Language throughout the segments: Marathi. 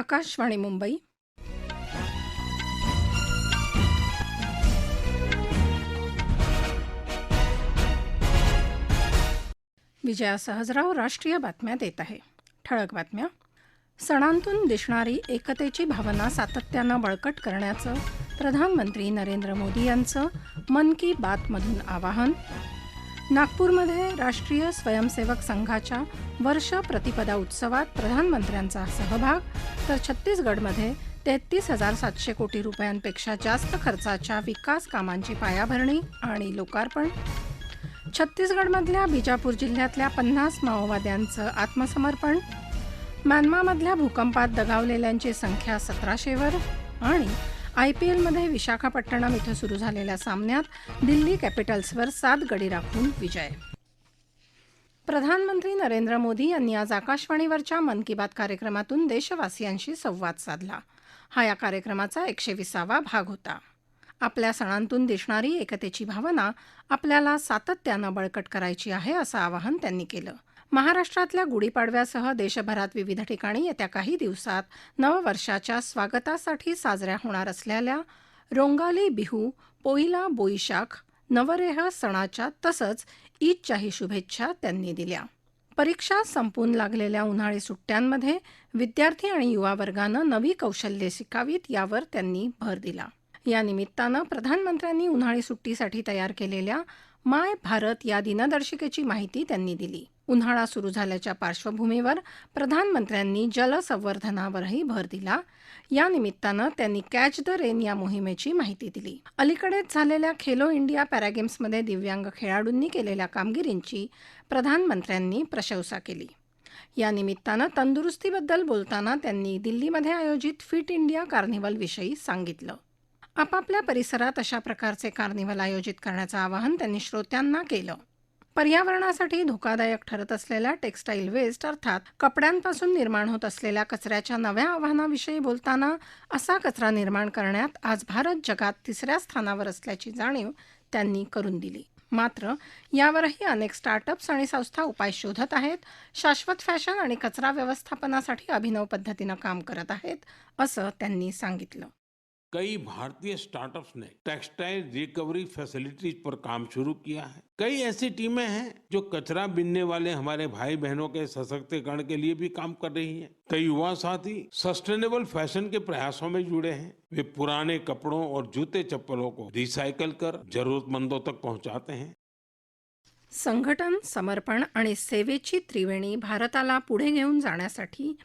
आकाशवाणी मुंबई. विजया सहजराव राष्ट्रीय बातम्या देत आहे. ठळक बातम्या. सणांतून दिसणारी एकतेची भावना सातत्यानं बळकट करण्याचं प्रधानमंत्री नरेंद्र मोदी यांचं मन की बातमधून आवाहन नागपूरमध्ये राष्ट्रीय स्वयंसेवक संघाच्या वर्ष प्रतिपदा उत्सवात प्रधानमंत्र्यांचा सहभाग तर छत्तीसगडमध्ये तेहतीस हजार सातशे कोटी रुपयांपेक्षा जास्त खर्चाच्या विकास कामांची पायाभरणी आणि लोकार्पण. छत्तीसगडमधल्या बिजापूर जिल्ह्यातल्या पन्नास माओवाद्यांचं आत्मसमर्पण. म्यानमामधल्या भूकंपात दगावलेल्यांची संख्या सतराशेवर आणि आय पी एलमध्ये विशाखापट्टणम इथं सुरू झालेल्या सामन्यात दिल्ली कॅपिटल्सवर सात गडी राखून विजय. प्रधानमंत्री नरेंद्र मोदी यांनी आज आकाशवाणीवरच्या मन की बात कार्यक्रमातून देशवासियांशी संवाद साधला. हा या कार्यक्रमाचा एकशे विसावा भाग होता. आपल्या सणांतून दिसणारी एकतेची भावना आपल्याला सातत्यानं बळकट करायची आहे असं आवाहन त्यांनी केलं. महाराष्ट्रातल्या गुढीपाडव्यासह देशभरात विविध ठिकाणी येत्या काही दिवसात नववर्षाच्या स्वागतासाठी साजऱ्या होणार असलेल्या रोंगाली बिहू पोईला बोईशाख नवरेह सणाच्या तसंच ईदच्याही शुभेच्छा त्यांनी दिल्या. परीक्षा संपून लागलेल्या उन्हाळी सुट्ट्यांमध्ये विद्यार्थी आणि युवा वर्गानं नवी कौशल्ये शिकावीत यावर त्यांनी भर दिला. या निमित्तानं प्रधानमंत्र्यांनी उन्हाळी सुट्टीसाठी तयार केलेल्या माय भारत या दिनदर्शिकेची माहिती त्यांनी दिली. उन्हाळा सुरू झाल्याच्या पार्श्वभूमीवर प्रधानमंत्र्यांनी जलसंवर्धनावरही भर दिला. या निमित्तानं त्यांनी कॅच द रेन या मोहिमेची माहिती दिली. अलीकडेच झालेल्या खेलो इंडिया पॅरागेम्समध्ये दिव्यांग खेळाडूंनी केलेल्या कामगिरींची प्रधानमंत्र्यांनी प्रशंसा केली. या निमित्तानं तंदुरुस्तीबद्दल बोलताना त्यांनी दिल्लीमध्ये आयोजित फिट इंडिया कार्निव्हलविषयी सांगितलं. आपापल्या परिसरात अशा प्रकारचे कार्निवल आयोजित करण्याचं आवाहन त्यांनी श्रोत्यांना केलं. पर्यावरणासाठी धोकादायक ठरत असलेल्या टेक्स्टाईल वेस्ट अर्थात कपड्यांपासून निर्माण होत असलेल्या कचऱ्याच्या नव्या आव्हानाविषयी बोलताना असा कचरा निर्माण करण्यात आज भारत जगात तिसऱ्या स्थानावर असल्याची जाणीव त्यांनी करून दिली. मात्र यावरही अनेक स्टार्टअप्स आणि संस्था उपाय शोधत आहेत शाश्वत फॅशन आणि कचरा व्यवस्थापनासाठी अभिनव पद्धतीनं काम करत आहेत असं त्यांनी सांगितलं. कई भारतीय स्टार्टअप्स ने टेक्सटाइल रिकवरी फैसिलिटीज़ पर काम शुरू किया है। कई ऐसी टीमें हैं जो कचरा बीनने वाले हमारे भाई बहनों के सशक्तिकरण के लिए भी काम कर रही हैं। कई युवा साथी सस्टेनेबल फ़ैशन के प्रयासों में जुड़े हैं। वे पुराने कपड़ों और जूते चप्पलों को रिसाइकल कर जरूरतमंदों तक पहुंचाते हैं। संघटन, समर्पण आणि सेवेची त्रिवेणी भारताला पुढे घेऊन जाण्यासाठी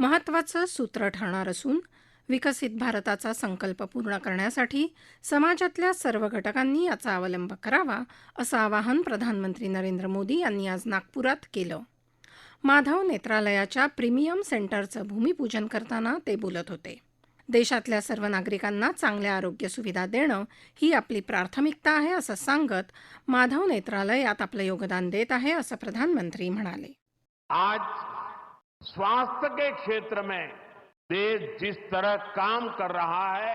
महत्त्वाचं सूत्र ठरणार असून विकसित भारताचा संकल्प पूर्ण करण्यासाठी समाजातल्या सर्व घटकांनी याचा अवलंब करावा असं आवाहन प्रधानमंत्री नरेंद्र मोदी यांनी आज नागपुरात केलं. माधव नेत्रालयाच्या प्रीमियम सेंटरचं भूमिपूजन करताना ते बोलत होते. देशातल्या सर्व नागरिकांना चांगल्या आरोग्य सुविधा देणं ही आपली प्राथमिकता आहे असं सांगत माधव नेत्रालय यात आपलं योगदान देत आहे असं प्रधानमंत्री म्हणाले. आज स्वास्थ्य के क्षेत्र में देश जिस तरह काम कर रहा है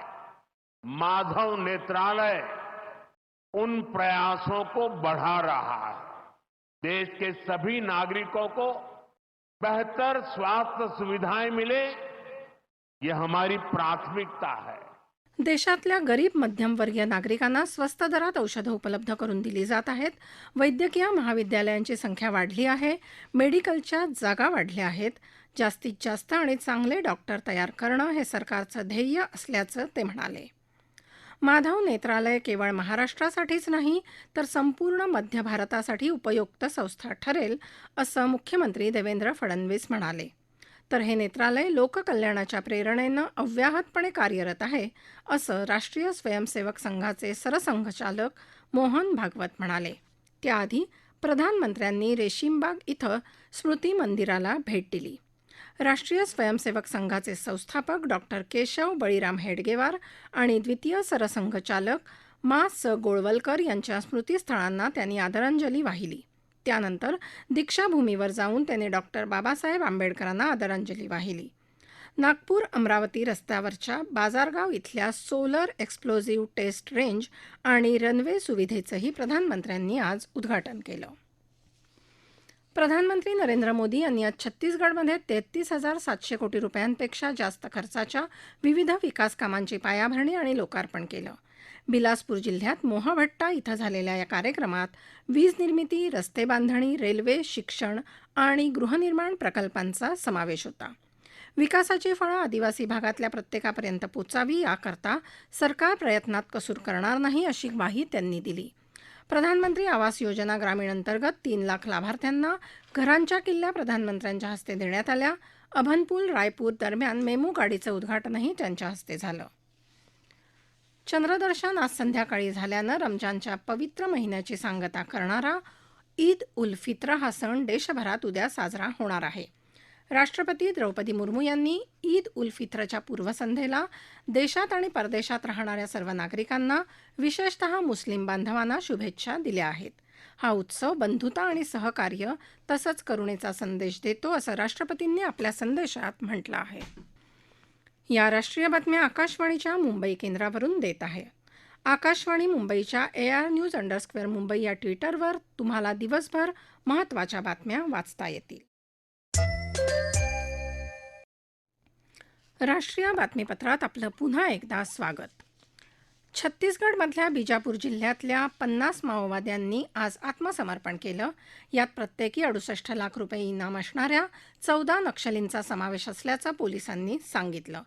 माधव नेत्रालय उन प्रयासों को बढ़ा रहा है। देश के सभी नागरिकों को बेहतर स्वास्थ्य सुविधाएं मिले ये हमारी प्राथमिकता है। देशातल्या गरीब मध्यमवर्गीय नागरिकांना स्वस्त दरात औषधं उपलब्ध करून दिली जात आहेत. वैद्यकीय महाविद्यालयांची संख्या वाढली आहे. मेडिकलच्या जागा वाढल्या आहेत. जास्तीत जास्त आणि चांगले डॉक्टर तयार करणं हे सरकारचं ध्येय असल्याचं ते म्हणाले. माधव नेत्रालय केवळ महाराष्ट्रासाठीच नाही तर संपूर्ण मध्य भारतासाठी उपयुक्त संस्था ठरेल असं मुख्यमंत्री देवेंद्र फडणवीस म्हणाले. तर हे नेत्रालय लोककल्याणाच्या प्रेरणेनं अव्याहतपणे कार्यरत आहे असं राष्ट्रीय स्वयंसेवक संघाचे सरसंघचालक मोहन भागवत म्हणाले. त्याआधी प्रधानमंत्र्यांनी रेशीमबाग इथं स्मृती मंदिराला भेट दिली. राष्ट्रीय स्वयंसेवक संघाचे संस्थापक डॉक्टर केशव बळीराम हेडगेवार आणि द्वितीय सरसंघचालक मा स गोळवलकर यांच्या स्मृतीस्थळांना त्यांनी आदरांजली वाहिली. त्यानंतर दीक्षाभूमीवर जाऊन त्यांनी डॉक्टर बाबासाहेब आंबेडकरांना आदरांजली वाहिली. नागपूर अमरावती रस्त्यावरच्या बाजारगाव इथल्या सोलर एक्सप्लोझिव्ह टेस्ट रेंज आणि रनवे सुविधेचंही प्रधानमंत्र्यांनी आज उद्घाटन केलं. प्रधानमंत्री नरेंद्र मोदी यांनी आज छत्तीसगडमध्ये तेहतीस हजार सातशे कोटी रुपयांपेक्षा जास्त खर्चाच्या विविध विकास कामांची पायाभरणी आणि लोकार्पण केलं. बिलासपूर जिल्ह्यात मोहभट्टा इथं झालेल्या या कार्यक्रमात वीज निर्मिती रस्ते बांधणी रेल्वे शिक्षण आणि गृहनिर्माण प्रकल्पांचा समावेश होता. विकासाची फळं आदिवासी भागातल्या प्रत्येकापर्यंत पोचावी याकरता सरकार प्रयत्नात कसूर करणार नाही अशी ग्वाही त्यांनी दिली. प्रधानमंत्री आवास योजना ग्रामीण अंतर्गत तीन लाख लाभार्थ्यांना घरांच्या किल्ल्या प्रधानमंत्र्यांच्या हस्ते देण्यात आल्या. अभनपूल रायपूर दरम्यान मेमू गाडीचं उद्घाटनही त्यांच्या हस्ते झालं. चंद्रदर्शन आज संध्याकाळी झाल्यानं रमजानच्या पवित्र महिन्याची सांगता करणारा ईद उल फित्र हा सण देशभरात उद्या साजरा होणार आहे. राष्ट्रपती द्रौपदी मुर्मू यांनी ईद उल फित्रच्या पूर्वसंध्येला देशात आणि परदेशात राहणाऱ्या सर्व नागरिकांना विशेषतः मुस्लिम बांधवांना शुभेच्छा दिल्या आहेत. हा उत्सव बंधुता आणि सहकार्य तसंच करुणेचा संदेश देतो असं राष्ट्रपतींनी आपल्या संदेशात म्हटलं आहे. या राष्ट्रीय बातम्या आकाशवाणीच्या मुंबई केंद्रावरून देत आहे. आकाशवाणी मुंबईच्या A R news underscore Mumbai या ट्विटरवर तुम्हाला दिवसभर महत्त्वाच्या बातम्या वाचता येतील. राष्ट्रीय बातमीपत्रात आपलं पुन्हा एकदा स्वागत. छत्तीसगडमधल्या बिजापूर जिल्ह्यातल्या पन्नास माओवाद्यांनी आज आत्मसमर्पण केलं. यात प्रत्येकी अडुसष्ट लाख रुपये इनाम असणाऱ्या चौदा नक्षलींचा समावेश असल्याचं पोलिसांनी सांगितलं.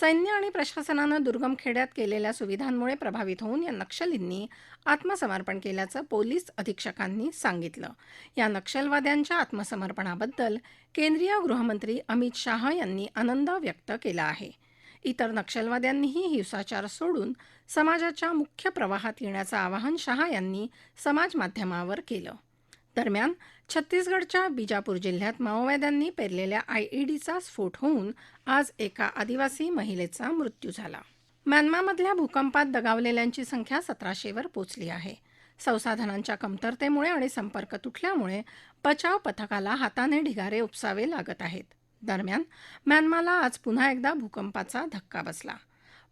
सैन्य आणि प्रशासनानं दुर्गम खेड्यात केलेल्या सुविधांमुळे प्रभावित होऊन या नक्षलींनी आत्मसमर्पण केल्याचं पोलीस अधीक्षकांनी सांगितलं. या नक्षलवाद्यांच्या आत्मसमर्पणाबद्दल केंद्रीय गृहमंत्री अमित शाह यांनी आनंद व्यक्त केला आहे. इतर नक्षलवाद्यांनीही हिंसाचार सोडून समाजाच्या मुख्य प्रवाहात येण्याचं आवाहन शहा यांनी समाजमाध्यमावर केलं. दरम्यान छत्तीसगडच्या बिजापूर जिल्ह्यात माओवाद्यांनी पेरलेल्या आयईडीचा स्फोट होऊन आज एका आदिवासी महिलेचा मृत्यू झाला. म्यानमामधल्या भूकंपात दगावलेल्यांची संख्या सतराशेवर पोचली आहे. संसाधनांच्या कमतरतेमुळे आणि संपर्क तुटल्यामुळे बचाव पथकाला हाताने ढिगारे उपसावे लागत आहेत. दरम्यान म्यानमाला आज पुन्हा एकदा भूकंपाचा धक्का बसला.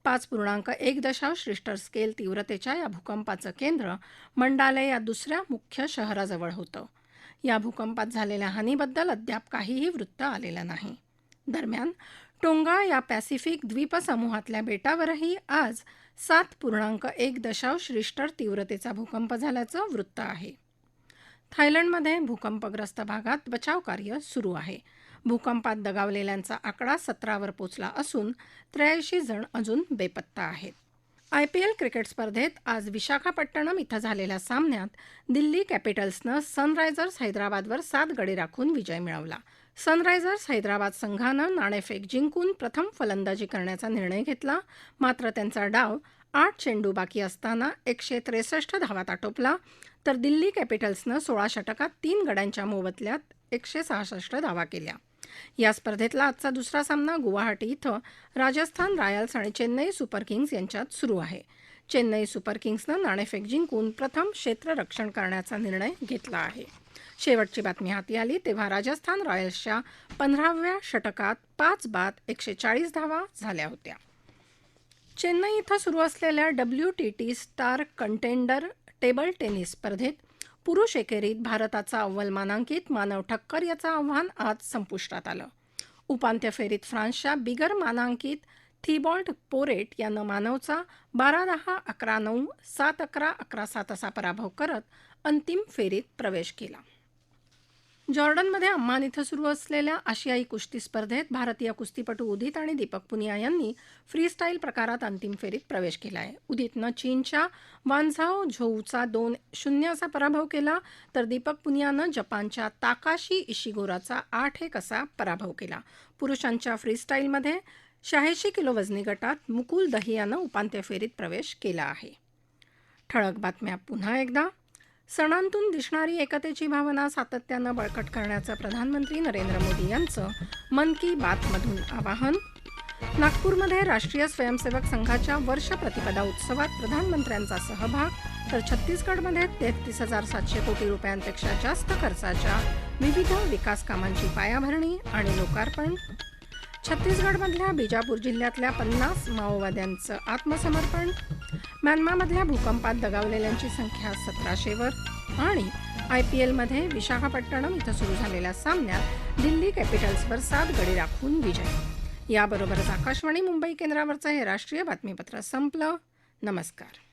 पाच पूर्णांक एक दशांश रिस्टर स्केल तीव्रतेच्या या भूकंपाचं केंद्र मंडाले या दुसऱ्या मुख्य शहराजवळ होतं. या भूकंपात झालेल्या हानीबद्दल अद्याप काहीही वृत्त आलेलं नाही. दरम्यान टोंगा या पॅसिफिक द्वीपसमूहातल्या बेटावरही आज सात पूर्णांक एक दशांश रिश्टर तीव्रतेचा भूकंप झाल्याचं वृत्त आहे. थायलंडमध्ये भूकंपग्रस्त भागात बचावकार्य सुरू आहे. भूकंपात दगावलेल्यांचा आकडा सतरावर पोचला असून त्र्याऐंशी जण अजून बेपत्ता आहेत. आयपीएल क्रिकेट स्पर्धेत आज विशाखापट्टणम इथं झालेल्या सामन्यात दिल्ली कॅपिटल्सनं सनरायझर्स हैदराबादवर सात गडी राखून विजय मिळवला. सनरायझर्स हैदराबाद संघानं नाणेफेक जिंकून प्रथम फलंदाजी करण्याचा निर्णय घेतला. मात्र त्यांचा डाव आठ चेंडू बाकी असताना एकशे त्रेसष्ट धावात आटोपला. तर दिल्ली कॅपिटल्सनं सोळा षटकात तीन गड्यांच्या मोबदल्यात एकशे सहासष्ट धावा केल्या. या स्पर्धेतला आजचा दुसरा सामना गुवाहाटी इथं राजस्थान रॉयल्स आणि चेन्नई सुपर किंग्ज यांच्यात सुरू आहे. चेन्नई सुपर किंग्सनं नाणेफेक जिंकून प्रथम क्षेत्ररक्षण करण्याचा निर्णय घेतला आहे. शेवटची बातमी हाती आली तेव्हा राजस्थान रॉयल्सच्या पंधराव्या षटकात पाच बाद एकशे चाळीस धावा झाल्या होत्या. चेन्नई इथं सुरू असलेल्या W T T star contender table tennis स्पर्धेत पुरुष एकेरीत भारताचा अव्वल मानांकित मानव ठक्कर याचं आव्हान आज संपुष्टात आलं. उपांत्य फेरीत फ्रान्सच्या बिगर मानांकित थिबॉल्ट पोरेट यानं मानवचा बारा दहा अकरा नऊ सात अकरा अकरा सात असा पराभव करत अंतिम फेरीत प्रवेश केला. जॉर्डनमध्ये अम्मान इथं सुरू असलेल्या आशियाई कुस्ती स्पर्धेत भारतीय कुस्तीपटू उदित आणि दीपक पुनिया यांनी फ्रीस्टाईल प्रकारात अंतिम फेरीत प्रवेश केला आहे उदितनं चीनच्या वानझाओ झोऊचा दोन शून्य असा पराभव केला तर दीपक पुनियानं जपानच्या ताकाशी इशिगोराचा आठ एक असा पराभव केला. पुरुषांच्या फ्रीस्टाईलमध्ये शहाऐंशी किलो वजनी गटात मुकुल दहियानं उपांत्य फेरीत प्रवेश केला आहे. ठळक बातम्या पुन्हा एकदा. सणांतून दिसणारी एकतेची भावना सातत्यानं बळकट करण्याचं प्रधानमंत्री नरेंद्र मोदी यांचं मन की बातमधून आवाहन. नागपूरमध्ये राष्ट्रीय स्वयंसेवक संघाच्या वर्ष प्रतिपदा उत्सवात प्रधानमंत्र्यांचा सहभाग तर छत्तीसगडमध्ये तेहतीस हजार सातशे कोटी रुपयांपेक्षा जास्त खर्चाच्या विविध विकास कामांची पायाभरणी आणि लोकार्पण. छत्तीसगडमधल्या बिजापूर जिल्ह्यातल्या पन्नास माओवाद्यांचं आत्मसमर्पण म्यानमामधल्या भूकंपात दगावलेल्यांची संख्या सतराशेवर आणि आय पी एलमध्ये विशाखापट्टणम इथं सुरू झालेल्या सामन्यात दिल्ली कॅपिटल्सवर सात गडी राखून विजय. याबरोबरच आकाशवाणी मुंबई केंद्रावरचं हे राष्ट्रीय बातमीपत्र संपलं. नमस्कार.